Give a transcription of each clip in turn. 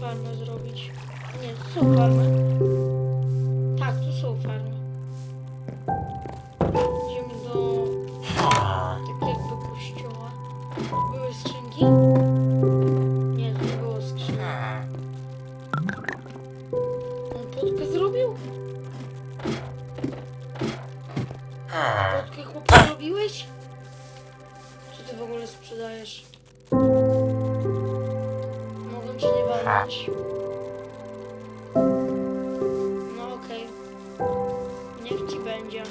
farmę zrobić. Nie, są farmy. No okej. Niech ci będzie.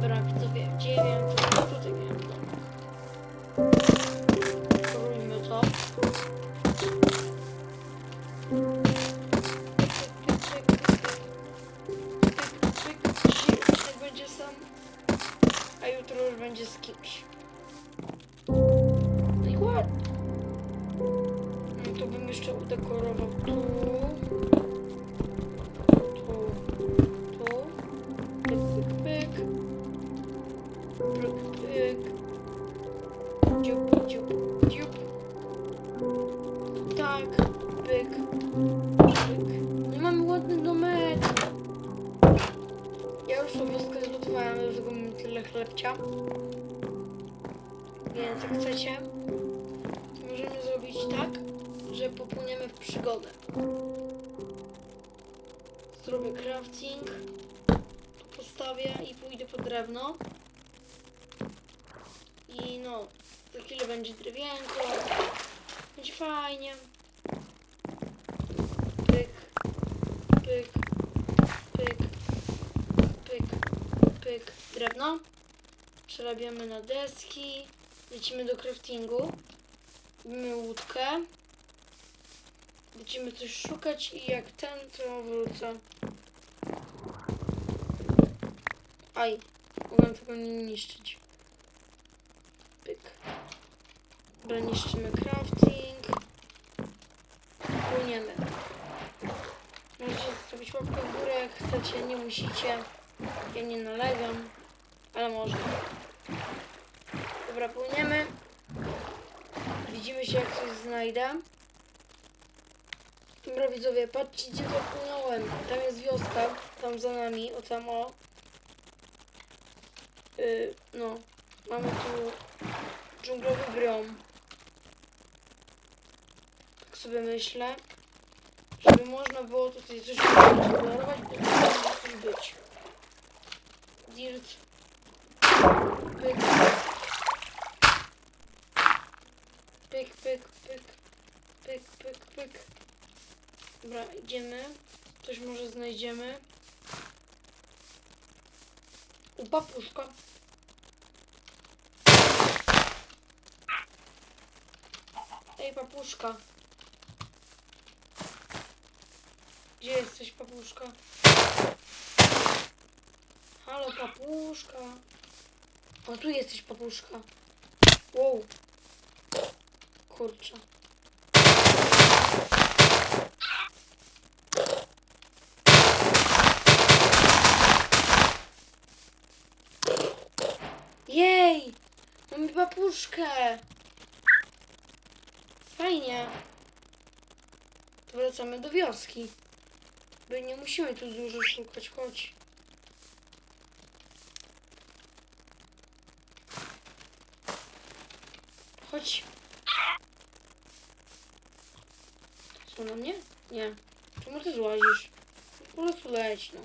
Dobra, widzowie, gdzie ja miałem to? Tutaj domek. Zrobimy to. Będzie sam, a jutro już będzie z kimś. To bym jeszcze udekorował tu. Tu. Tu. Pyk, pyk, pyk. Pyk, pyk. Dziup, dziup, dziup. Tak. Pyk. Pyk. Nie mamy ładny domek. Ja już tą wioskę zlutowałem, dlatego mam tyle chlebcia. Więc jak chcecie, możemy zrobić tak, że popłyniemy w przygodę. Zrobię crafting. Tu postawię i pójdę po drewno. I no, za chwilę będzie drewienko. Będzie fajnie. Pyk, pyk, pyk, pyk, pyk. Drewno. Przerabiamy na deski. Lecimy do craftingu. Robimy łódkę. Będziemy coś szukać i jak ten, to wrócę. Aj, mogłem tego nie niszczyć. Pyk. Dobra, niszczymy crafting. Płyniemy. Możecie zostawić łapkę w górę jak chcecie, nie musicie. Ja nie nalegam, ale można. Dobra, płyniemy. Widzimy się jak coś znajdę. Dobra widzowie, patrzcie gdzie dopłynąłem. Tam jest wioska, tam za nami, o tam o. Yy, no, mamy tu dżunglowy biom. Tak sobie myślę, żeby można było tutaj coś eksplorować, to powinno coś być. Dirt. Pyk. Pyk, pyk, pyk. Pyk, pyk, pyk. Dobra, idziemy. Coś może znajdziemy. U papuszka. Ej, papuszka. Gdzie jesteś, papuszka? Halo, papuszka. O, tu jesteś, papuszka. Wow. Kurczę. Mamy papuszkę! Fajnie. To wracamy do wioski. Bo nie musimy tu dużo szukać, chodź. Chodź. Co na mnie? Nie. Czemu ty złazisz? Po prostu leć, no.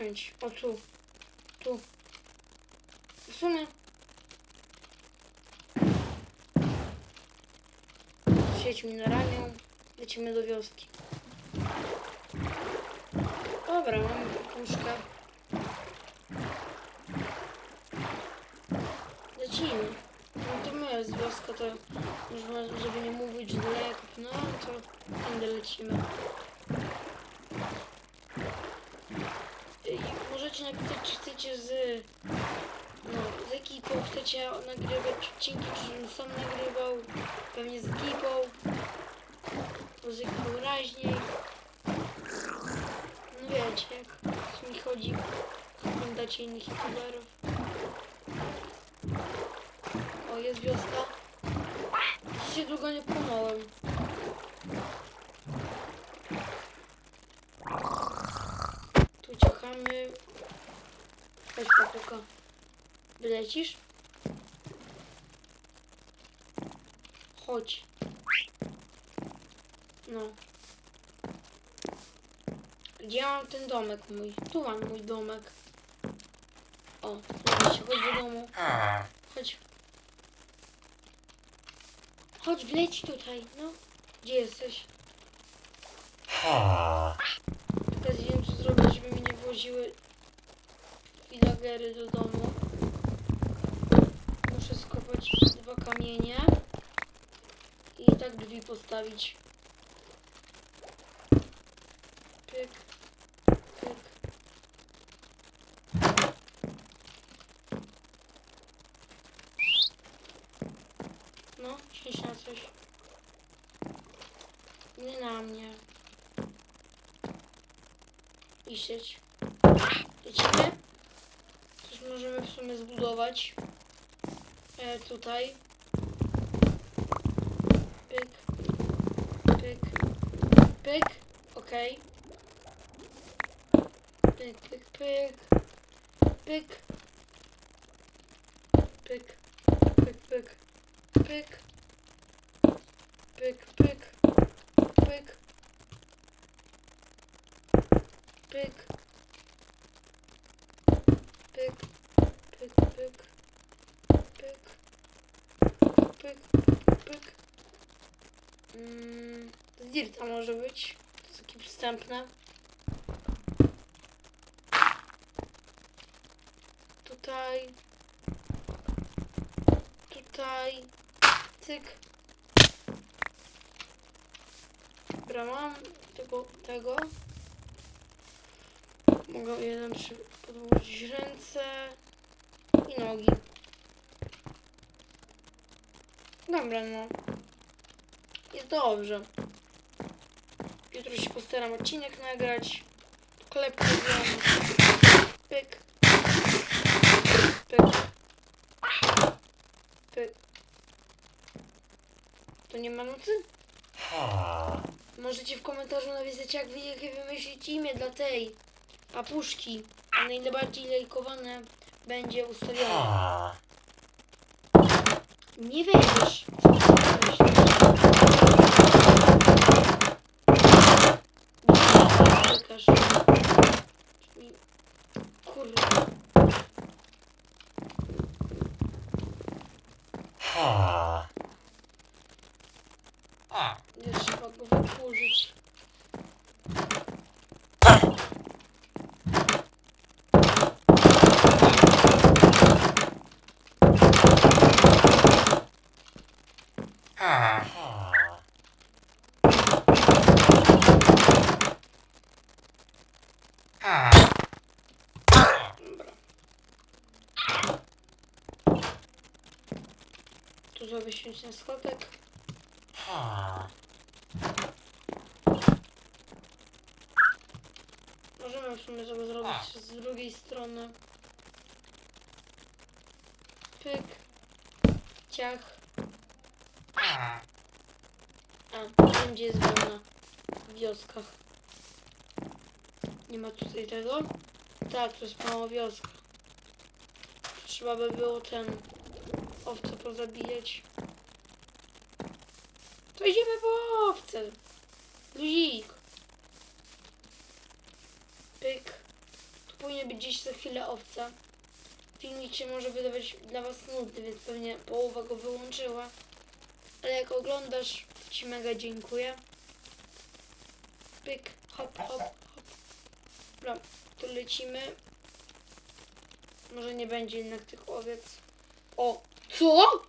Ściąć. O tu. Tu. W sumie. siedź mi na ramię. Lecimy do wioski. Dobra, mam puszkę. Lecimy. No to my jest wioska, to można, żeby nie mówić, daleko, no to tędy lecimy. Czy chcecie z, no, z ekipą, chcecie nagrywać odcinki, żebym sam nagrywał, pewnie z ekipą, bo z. No wiecie, jak mi chodzi, oglądacie innych youtuberów. O, jest wioska. Dzisiaj długo nie płynąłem. Tu ciachamy. Chodź papuka. Wylecisz? Chodź. No. Gdzie mam ten domek mój? Tu mam mój domek. O, zobaczcie, chodź do domu. Chodź. Chodź, wleć tutaj, no. Gdzie jesteś? Teraz wiem, co zrobić, żeby mi nie włoziły villagery do domu. Muszę skopać dwa kamienie i tak drzwi postawić. Pyk, pyk. No, świeć na coś. Nie na mnie. I sieć. Lecimy. Coś możemy w sumie zbudować. E, tutaj. Pyk. Pyk. Pyk. Pyk, pyk, pyk. Pyk. Pyk. Pyk, pyk. Pyk. Pyk, pyk. Pyk. Pyk. Pyk. Pyk, pyk. Pyk. Pyk, pyk. Mm, z dirta może być. To jest takie wstępne. Tutaj. Tutaj. Cyk. Dobra, mam tego, tego. Mogę jeden przy podłożyć ręce i nogi. Dobra, no. Jest dobrze. Jutro się postaram odcinek nagrać. Klepkę. Pyk. Pyk. Pyk. To nie ma nocy? Możecie w komentarzu napisać, jak wy jakie wymyślić imię dla tej papuszki. A najbardziej lajkowane będzie ustawione. Nie wejdziesz. Nie trzeba go wykurzyć. Dobra. Tu zrobię święcie schodek. Możemy w sumie sobie zrobić z drugiej strony. Pyk. Ciach. A, wszędzie jest wełna. W wioskach. Nie ma tutaj tego? Tak, to jest mała wioska. Trzeba by było ten owce pozabijać. To po owce. Luzik. Pyk. Tu powinien być gdzieś za chwilę owca. Filmik się może wydawać dla Was nudny, więc pewnie połowa go wyłączyła. Ale jak oglądasz, ci mega dziękuję. Pyk, hop, hop, hop. Dobra, to lecimy. Może nie będzie jednak tych owiec. O, co?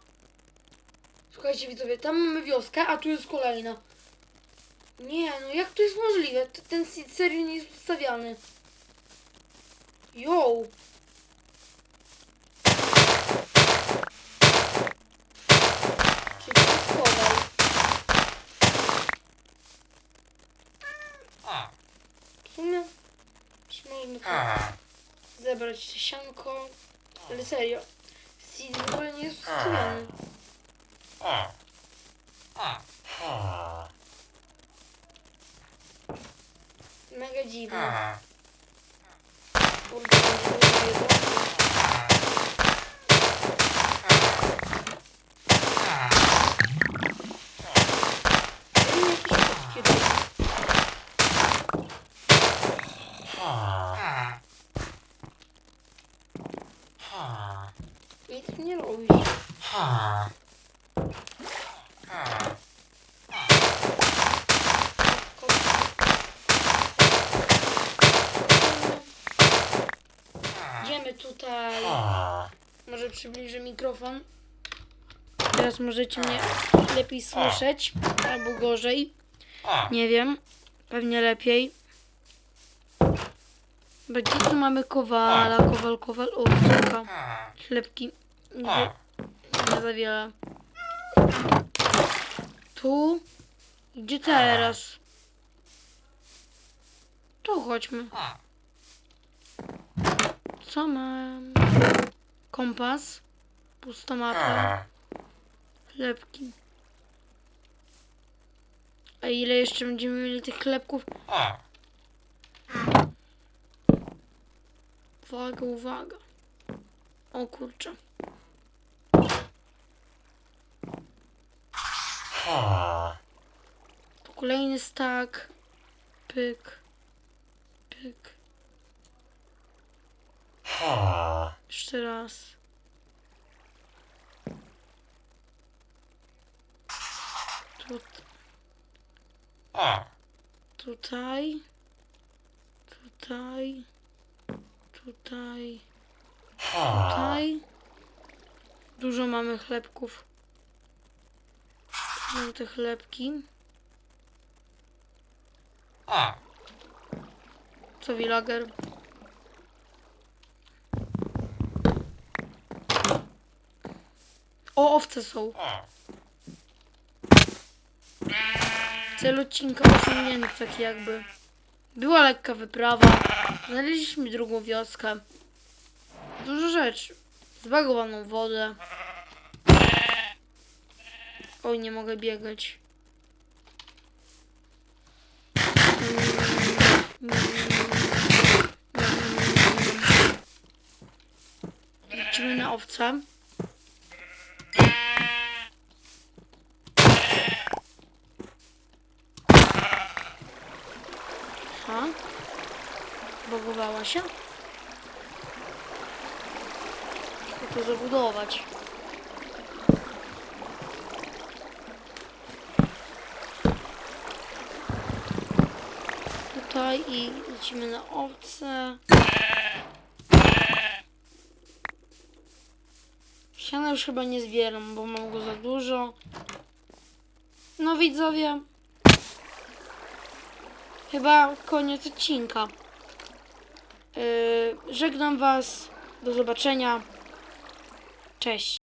Słuchajcie widzowie, tam mamy wioskę, a tu jest kolejna. Nie, no jak to jest możliwe? T- Ten seed serio nie jest ustawiany. Yo! Czyli to jest kowal. W sumie, czy można tu zebrać sianko? Ale serio, seed w ogóle nie jest ustawiony. Mega dziwne. Kurde, będzie dużo jedzonka. Ja bym jakieś kotki robił. Nic nie robisz. Idziemy tutaj. Może przybliżę mikrofon. Teraz możecie mnie lepiej słyszeć. Albo gorzej. Nie wiem. Pewnie lepiej. Bo gdzie tu mamy kowala? Kowal, kowal. O, córka. Chlebki. Nie, nie za wiele. Tu. Gdzie teraz? Tu chodźmy. Co mam? Kompas. Pusta mapa. Chlebki. A ile jeszcze będziemy mieli tych chlebków? Uwaga, uwaga. O kurczę. Tu kolejny stak. Pyk. Pyk. Jeszcze raz. Tut, tutaj. Tutaj. Tutaj. Tutaj. Dużo mamy chlebków. Mam te chlebki. Co villager? O, owce są. Cel odcinka osiągnięty, tak jakby. Była lekka wyprawa. Znaleźliśmy drugą wioskę. Dużo rzeczy. Zbagowaną wodę. Oj, nie mogę biegać. Lecimy na owce. Się? Chcę to zabudować. Tutaj i lecimy na owce. Siana już chyba nie zbieram, bo mam go za dużo. No widzowie, chyba koniec odcinka. Yy, żegnam Was. Do zobaczenia. Cześć.